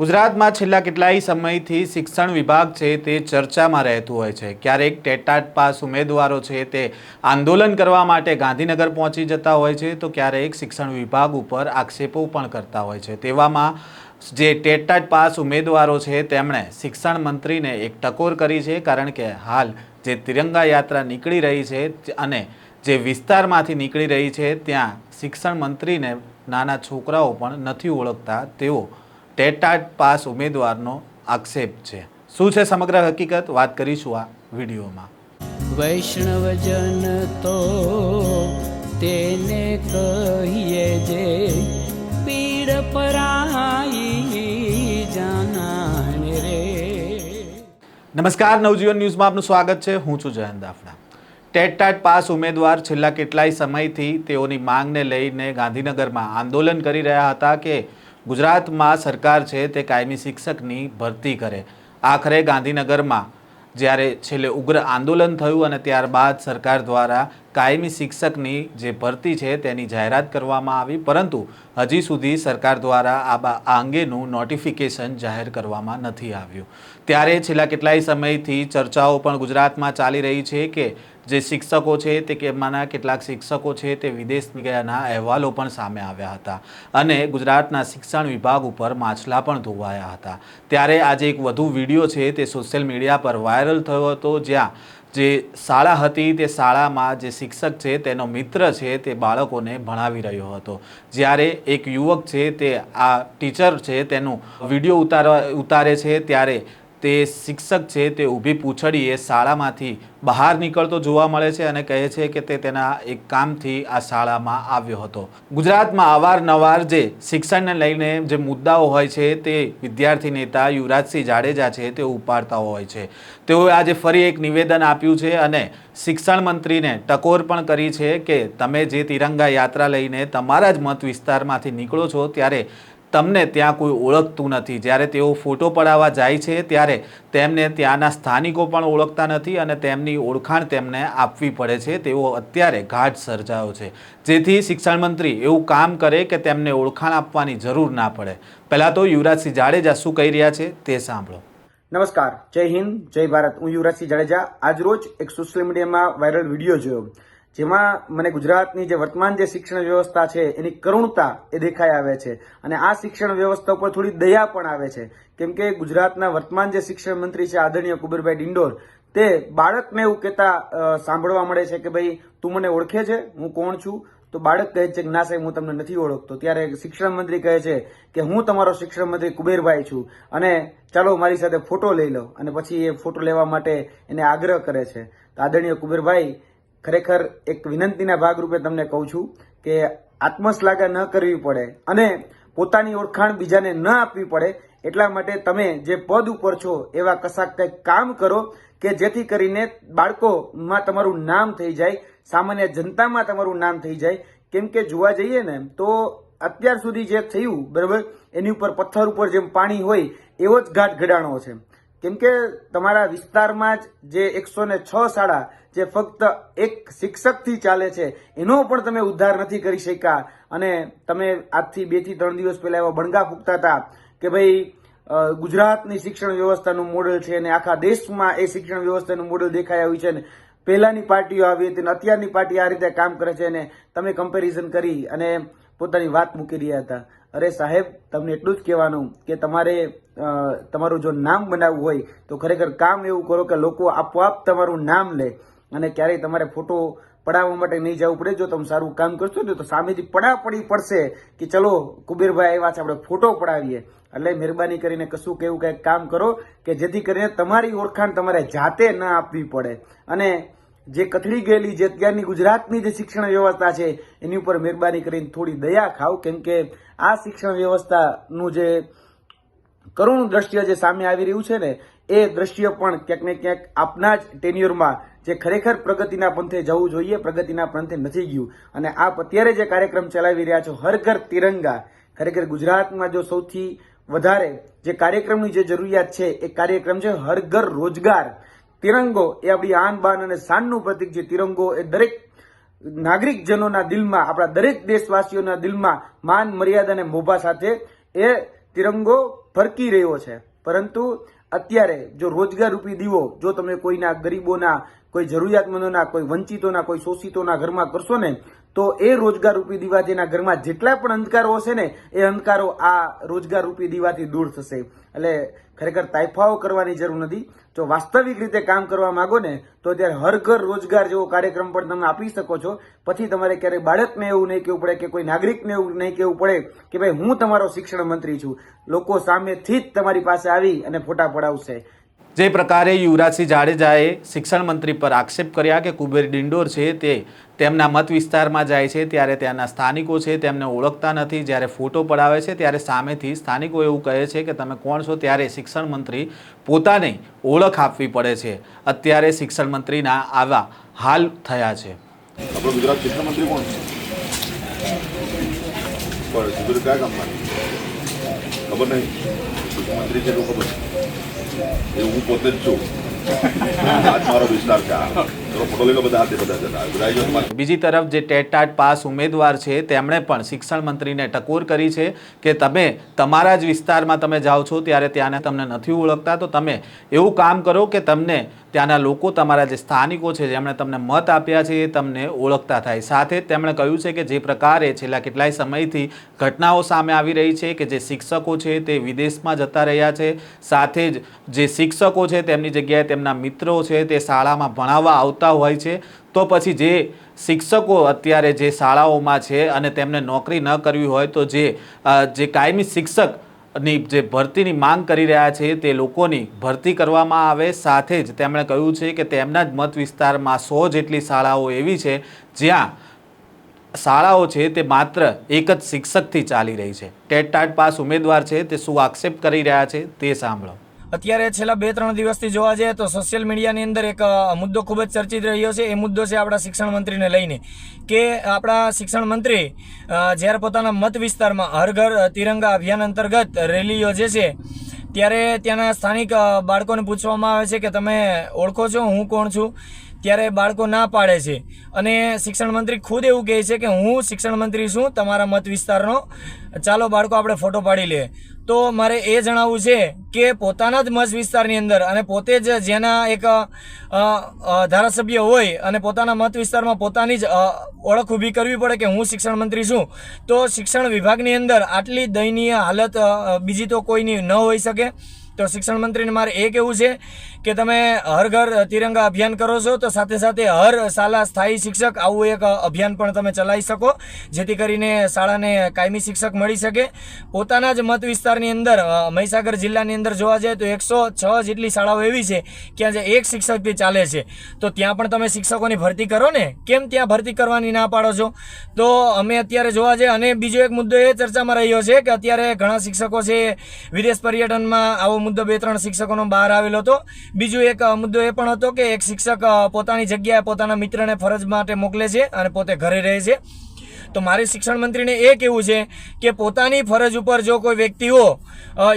ગુજરાતમાં છેલ્લા કેટલાય સમયથી શિક્ષણ વિભાગ છે તે ચર્ચામાં રહેતું હોય છે. ક્યારેક ટેટાટ પાસ ઉમેદવારો છે તે આંદોલન કરવા માટે ગાંધીનગર પહોંચી જતા હોય છે, તો ક્યારેક શિક્ષણ વિભાગ ઉપર આક્ષેપો પણ કરતા હોય છે. તેવામાં જે ટેટાટ પાસ ઉમેદવારો છે, તેમણે શિક્ષણ મંત્રીને એક ટકોર કરી છે, કારણ કે હાલ જે તિરંગા યાત્રા નીકળી રહી છે અને જે વિસ્તારમાંથી નીકળી રહી છે, ત્યાં શિક્ષણ મંત્રીને નાના છોકરાઓ પણ નથી ઓળખતા તેઓ ટેટાટ પાસ ઉમેદવારનો આક્ષેપ છે. શું છે સમગ્ર હકીકત? વાત કરીશું આ વિડીયોમાં. વૈષ્ણવજન તો તેને કહીએ જે પીડ પરાઈ જાનાને રે. નમસ્કાર નવજીવન ન્યૂઝમાં આપનું સ્વાગત છે. હું છું જયંત દાફડા. ટેટટાટ પાસ ઉમેદવાર છેલ્લા કેટલાય સમયથી તેઓની માંગને લઈને ગાંધીનગરમાં આંદોલન કરી રહ્યા હતા કે ગુજરાતમાં સરકાર છે તે કાયમી શિક્ષકની ભરતી કરે. આખરે ગાંધીનગરમાં જ્યારે છેલ્લે ઉગ્ર આંદોલન થયું અને ત્યારબાદ સરકાર દ્વારા કાયમી શિક્ષકની જે ભરતી છે તેની જાહેરાત કરવામાં આવી, પરંતુ હજી સુધી સરકાર દ્વારા આ અંગેનું નોટિફિકેશન જાહેર કરવામાં નથી આવ્યું. ત્યારે છેલ્લા કેટલાય સમયથી ચર્ચાઓ પણ ગુજરાતમાં ચાલી રહી છે કે જે શિક્ષકો છે તે કેમાંના કેટલાક શિક્ષકો છે તે વિદેશ ગયાના અહેવાલો પણ સામે આવ્યા હતા અને ગુજરાતના શિક્ષણ વિભાગ ઉપર માછલા પણ ધોવાયા હતા. ત્યારે આજે એક વધુ વીડિયો છે તે સોશિયલ મીડિયા પર વાયરલ થયો હતો જ્યાં જે શાળા હતી તે શાળામાં જે શિક્ષક છે, તેનો મિત્ર છે, તે બાળકોને ભણાવી રહ્યો હતો. જ્યારે એક યુવક છે, તે આ ટીચર છે, તેનું વીડિયો ઉતારવા, ઉતારે છે, ત્યારે તે શિક્ષક છે તે ઊભી પૂંછડીએ શાળામાંથી બહાર નીકળતો જોવા મળે છે અને કહે છે કે તે તેના એક કામથી આ શાળામાં આવ્યો હતો. ગુજરાતમાં અવારનવાર જે શિક્ષણને લઈને જે મુદ્દાઓ હોય છે તે વિદ્યાર્થી નેતા યુવરાજસિંહ જાડેજા છે તે ઉપાડતા હોય છે. તેઓએ આજે ફરી એક નિવેદન આપ્યું છે અને શિક્ષણ મંત્રીને ટકોર પણ કરી છે કે તમે જે તિરંગા યાત્રા લઈને તમારા જ મત વિસ્તારમાંથી નીકળો છો ત્યારે તમને ત્યાં કોઈ ઓળખતું નથી. જ્યારે તેઓ ફોટો પડાવવા જાય છે, ત્યારે તેમને ત્યાંના સ્થાનિકો પણ ઓળખતા નથી અને તેમની ઓળખાણ તેમને આપવી પડે છે. તેવો અત્યારે ઘાટ સર્જાયો છે. જેથી શિક્ષણ મંત્રી એવું કામ કરે કે તેમને ઓળખાણ આપવાની જરૂર ના પડે. પહેલાં તો યુવરાજસિંહ જાડેજા શું કહી રહ્યા છે તે સાંભળો. નમસ્કાર. જય હિન્દ, જય ભારત. હું યુવરાજસિંહ જાડેજા. આજરોજ એક સોશિયલ મીડિયામાં વાયરલ વીડિયો જોયો. જેમાં મને ગુજરાતની જે વર્તમાન જે શિક્ષણ વ્યવસ્થા છે, એની કરુણતા એ દેખાઈ આવે છે. અને આ શિક્ષણ વ્યવસ્થા ઉપર થોડી દયા પણ આવે છે. કેમ કે ગુજરાતના વર્તમાન જે શિક્ષણ મંત્રી છે, આદરણીય કુબેરભાઈ ડિંડોર, તે બાળકને એવું કહેતા સાંભળવા મળે છે કે ભાઈ, તું મને ઓળખે છે? હું કોણ છું? તો બાળક કહે છે કે, ના સાહેબ, હું તમને નથી ઓળખતો. ત્યારે શિક્ષણ મંત્રી કહે છે કે, હું તમારો શિક્ષણ મંત્રી કુબેરભાઈ છું. અને ચાલો મારી સાથે ફોટો લઈ લો. અને પછી એ ફોટો લેવા માટે એને આગ્રહ કરે છે. આદરણીય કુબેરભાઈ ખરેખર એક વિનંતીના ભાગરૂપે તમને કહું છું કે આત્મશ્લાઘા ન કરવી પડે અને પોતાની ઓળખાણ બીજાને ન આપવી પડે એટલા માટે તમે જે પદ ઉપર છો એવા કશાક કંઈક કામ કરો કે જેથી કરીને બાળકોમાં તમારું નામ થઈ જાય, સામાન્ય જનતામાં તમારું નામ થઈ જાય. કેમ કે જોવા જઈએ ને, તો અત્યાર સુધી જે થયું, બરાબર, એની ઉપર પથ્થર ઉપર જેમ પાણી હોય, એવો જ ઘાટ ઘડાણો છે. કેમ કે તમારા વિસ્તારમાં જ જે એકસો છ શાળા જે ફક્ત એક શિક્ષકથી ચાલે છે, એનો પણ તમે ઉદ્ધાર નથી કરી શક્યા. અને તમે આજથી બેથી ત્રણ દિવસ પહેલા એવા બણગા ફૂંકતા હતા કે ભાઈ ગુજરાતની શિક્ષણ વ્યવસ્થાનું મોડેલ છે અને આખા દેશમાં એ શિક્ષણ વ્યવસ્થાનું મોડેલ દેખાઈ આવ્યું છે ને પહેલાની પાર્ટીઓ આવી હતી અને અત્યારની પાર્ટી આ રીતે કામ કરે છે અને તમે કમ્પેરિઝન કરી અને પોતાની વાત મૂકી રહ્યા હતા. અરે સાહેબ, તમને એટલું જ કહેવાનું કે તમારે તમારું જો નામ બનાવવું હોય તો ખરેખર કામ એવું કરો કે લોકો આપોઆપ તમારું નામ લે. અને ક્યારેય તમારે ફોટો પડાવવા માટે નહીં જવું પડે. જો તમે સારું કામ કરશો ને તો સામેથી પડા પડી પડશે કે ચલો કુબેરભાઈ આવ્યા છે, આપણે ફોટો પડાવીએ. એટલે મહેરબાની કરીને કશું કે એવું કંઈક કામ કરો કે જેથી કરીને તમારી ઓળખાણ તમારે જાતે ન આપવી પડે. અને જે કથળી ગયેલી જે અત્યારની ગુજરાતની જે શિક્ષણ વ્યવસ્થા છે, એની ઉપર મહેરબાની કરીને થોડી દયા ખાવ, કેમ કે આ શિક્ષણ વ્યવસ્થાનું જે કરુણ દ્રશ્ય જે સામે આવી રહ્યું છે ને એ દ્રશ્ય પણ ક્યાંક ને ક્યાંક આપના જ ટેન્યુરમાં જે ખરેખર પ્રગતિના પંથે જવું જોઈએ, પ્રગતિના પંથે નથી ગયું. અને આપ અત્યારે જે કાર્યક્રમ ચલાવી રહ્યા છો, હર ઘર તિરંગા, ખરેખર ગુજરાતમાં જો સૌથી વધારે જે કાર્યક્રમની જે જરૂરિયાત છે, એ કાર્યક્રમ છે હર ઘર રોજગાર. તિરંગો એ આપણી આન, બાન અને શાનનું પ્રતીક છે. તિરંગો એ દરેક નાગરિકજનોના દિલમાં, આપણા દરેક દેશવાસીઓના દિલમાં માન, મર્યાદા અને મોભા સાથે એ તિરંગો ફરકી રહ્યો છે. પરંતુ અત્યારે જો રોજગાર રૂપી દીવો જો તમે કોઈના ગરીબોના, કોઈ જરૂરિયાતમંદોના, કોઈ વંચિતોના, કોઈ શોષિતોના ઘરમાં કરશો ને તો એ રોજગાર રૂપી દીવા જેના ઘરમાં જેટલા પણ અંધકારો હશે ને, એ અંધકારો આ રોજગાર રૂપી દીવાથી દૂર થશે. એટલે ખરેખર તાઇફાઓ કરવાની જરૂર નથી. જો વાસ્તવિક રીતે કામ કરવા માંગો ને, તો ત્યારે હર ઘર રોજગાર જેવો કાર્યક્રમ પણ તમે આપી શકો છો. પછી તમારે ક્યારેય બાળકને એવું નહીં કહેવું પડે કે કોઈ નાગરિકને એવું નહીં કહેવું પડે કે ભાઈ હું તમારો શિક્ષણ મંત્રી છું. લોકો સામેથી જ તમારી પાસે આવી અને ફોટા પડાવશે. જે પ્રકારે યુવરાજસિંહ જાડેજાએ શિક્ષણ મંત્રી પર આક્ષેપ કર્યા કે કુબેર ડિંડોર છે તે તેમના મત વિસ્તારમાં જાય છે ત્યારે ત્યાંના સ્થાનિકો છે તેમને ઓળખતા નથી. જ્યારે ફોટો પડાવે છે ત્યારે સામેથી સ્થાનિકો એવું કહે છે કે તમે કોણ છો? ત્યારે શિક્ષણ મંત્રી પોતાને ઓળખ આપવી પડે છે. અત્યારે શિક્ષણ મંત્રીના આવા હાલ થયા છે. આપણો ગુજરાત મંત્રી કોણ કામમાં ખબર છે? એ હું પોતે જ છું. મારો વિસ્તાર છે બીજી તરફ જે ટેટાટ પાસ ઉમેદવાર છે, તેમણે પણ શિક્ષણ મંત્રીને ટકોર કરી છે કે તમે તમારા જ વિસ્તારમાં તમે જાઓ છો ત્યારે ત્યાંને તમને નથી ઓળખતા, તો તમે એવું કામ કરો કે તમને ત્યાંના લોકો તમારા જે સ્થાનિકો છે, જેમણે તમને મત આપ્યા છે એ તમને ઓળખતા થાય. સાથે તેમણે કહ્યું છે કે જે પ્રકારે છેલ્લા કેટલાય સમયથી ઘટનાઓ સામે આવી રહી છે કે જે શિક્ષકો છે તે વિદેશમાં જતા રહ્યા છે, સાથે જ જે શિક્ષકો છે તેમની જગ્યાએ તેમના મિત્રો છે તે શાળામાં ભણાવવા આવતા હોય છે, તો પછી જે શિક્ષકો અત્યારે જે શાળાઓમાં છે અને તેમને નોકરી ન કરવી હોય, તો જે જે કાયમી શિક્ષકની જે ભરતીની માંગ કરી રહ્યા છે, તે લોકોની ભરતી કરવામાં આવે. સાથે જ તેમણે કહ્યું છે કે તેમના જ મત વિસ્તારમાં સો જેટલી શાળાઓ એવી છે, જ્યાં શાળાઓ છે તે માત્ર એક જ શિક્ષકથી ચાલી રહી છે. ટેટ ટાટ પાસ ઉમેદવાર છે, તે શું આક્ષેપ કરી રહ્યા છે તે સાંભળો. અત્યારે છેલ્લા બે, ત્રણ દિવસથી જોવા જઈએ તો સોશિયલ મીડિયાની અંદર એક મુદ્દો ખૂબ જ ચર્ચિત રહ્યો છે. એ મુદ્દો છે આપણા શિક્ષણ મંત્રીને લઈને કે આપણા શિક્ષણ મંત્રી જ્યારે પોતાના મત વિસ્તારમાં હર ઘર તિરંગા અભિયાન અંતર્ગત રેલી યોજે છે, ત્યારે ત્યાંના સ્થાનિક બાળકોને પૂછવામાં આવે છે કે તમે ઓળખો છો, હું કોણ છું? ત્યારે બાળકો ના પાડે છે. અને શિક્ષણ મંત્રી ખુદ એવું કહે છે કે હું શિક્ષણ મંત્રી છું, તમારા મત વિસ્તારનો. ચાલો બાળકો, આપણે ફોટો પાડી લઈએ. તો મારે એ જણાવવું છે કે પોતાના જ મત વિસ્તારની અંદર અને પોતે જ જેના એક ધારાસભ્ય હોય અને પોતાના મત વિસ્તારમાં પોતાની જ ઓળખ ઊભી કરવી પડે કે હું શિક્ષણ મંત્રી છું, તો શિક્ષણ વિભાગની અંદર આટલી દયનીય હાલત બીજી તો કોઈની ન હોઈ શકે. તો શિક્ષણ મંત્રીને મારે એ કહેવું છે કે તમે હર ઘર તિરંગા અભિયાન કરો છો, તો સાથે સાથે હર શાળા સ્થાયી શિક્ષક આવું એક અભિયાન પણ તમે ચલાવી શકો, જેથી કરીને શાળાને કાયમી શિક્ષક મળી શકે. પોતાના જ મત વિસ્તારની અંદર મહીસાગર જિલ્લાની અંદર જોવા જાય તો એકસો છ જેટલી શાળાઓ એવી છે કે જે એક શિક્ષકથી ચાલે છે. તો ત્યાં પણ તમે શિક્ષકોની ભરતી કરો ને? કેમ ત્યાં ભરતી કરવાની ના પાડો છો? તો અમે અત્યારે જોવા જઈએ, અને બીજો એક મુદ્દો એ ચર્ચામાં રહ્યો છે કે અત્યારે ઘણા શિક્ષકો છે વિદેશ પર્યટનમાં આવો મુદ્દો બે ત્રણ શિક્ષકોનો બહાર આવેલો હતો. બીજું એક મુદ્દો એ પણ હતો કે એક શિક્ષક પોતાની જગ્યાએ પોતાના મિત્રને ફરજ માટે મોકલે છે અને પોતે ઘરે રહે છે. તો મારે શિક્ષણ મંત્રીને એ કહેવું છે કે પોતાની ફરજ ઉપર જો કોઈ વ્યક્તિઓ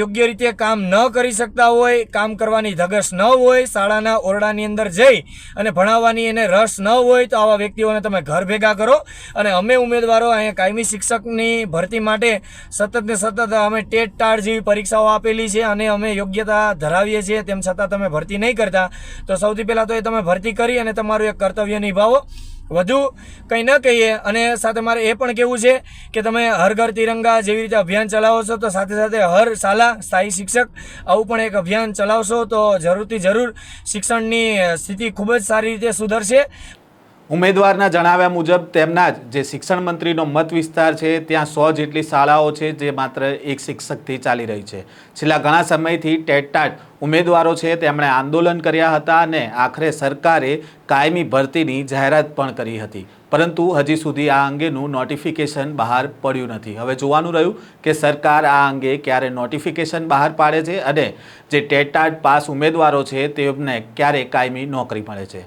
યોગ્ય રીતે કામ ન કરી શકતા હોય, કામ કરવાની ધગશ ન હોય, શાળાના ઓરડાની અંદર જઈ અને ભણાવવાની એને રસ ન હોય, તો આવા વ્યક્તિઓને તમે ઘર ભેગા કરો. અને અમે ઉમેદવારો અહીંયા કાયમી શિક્ષકની ભરતી માટે સતત ને સતત અમે ટેટ ટાટ જેવી પરીક્ષાઓ આપેલી છે અને અમે યોગ્યતા ધરાવીએ છીએ. તેમ છતાં તમે ભરતી નહીં કરતા. તો સૌથી પહેલાં તો એ તમે ભરતી કરી અને તમારું એક કર્તવ્ય નિભાવો. વધુ કંઈ ન કહીએ. અને સાથે મારે એ પણ કહેવું છે કે તમે હર ઘર તિરંગા જેવી રીતે અભિયાન ચલાવો છો, તો સાથે સાથે હર શાલા સ્થાયી શિક્ષક આવું પણ એક અભિયાન ચલાવશો, તો જરૂરથી જરૂર શિક્ષણની સ્થિતિ ખૂબ જ સારી રીતે સુધરશે. ઉમેદવારના જણાવ્યા મુજબ તેમના જ જે શિક્ષણ મંત્રીનો મત વિસ્તાર છે, ત્યાં સો જેટલી શાળાઓ છે, જે માત્ર એક શિક્ષકથી ચાલી રહી છે. છેલ્લા ઘણા સમયથી ટેટટાટ ઉમેદવારો છે, તેમણે આંદોલન કર્યા હતા અને આખરે સરકારે કાયમી ભરતીની જાહેરાત પણ કરી હતી. પરંતુ હજી સુધી આ અંગેનું નોટિફિકેશન બહાર પડ્યું નથી. હવે જોવાનું રહ્યું કે સરકાર આ અંગે ક્યારે નોટિફિકેશન બહાર પાડે છે અને જે ટેટટાટ પાસ ઉમેદવારો છે, તેમને ક્યારે કાયમી નોકરી મળે છે.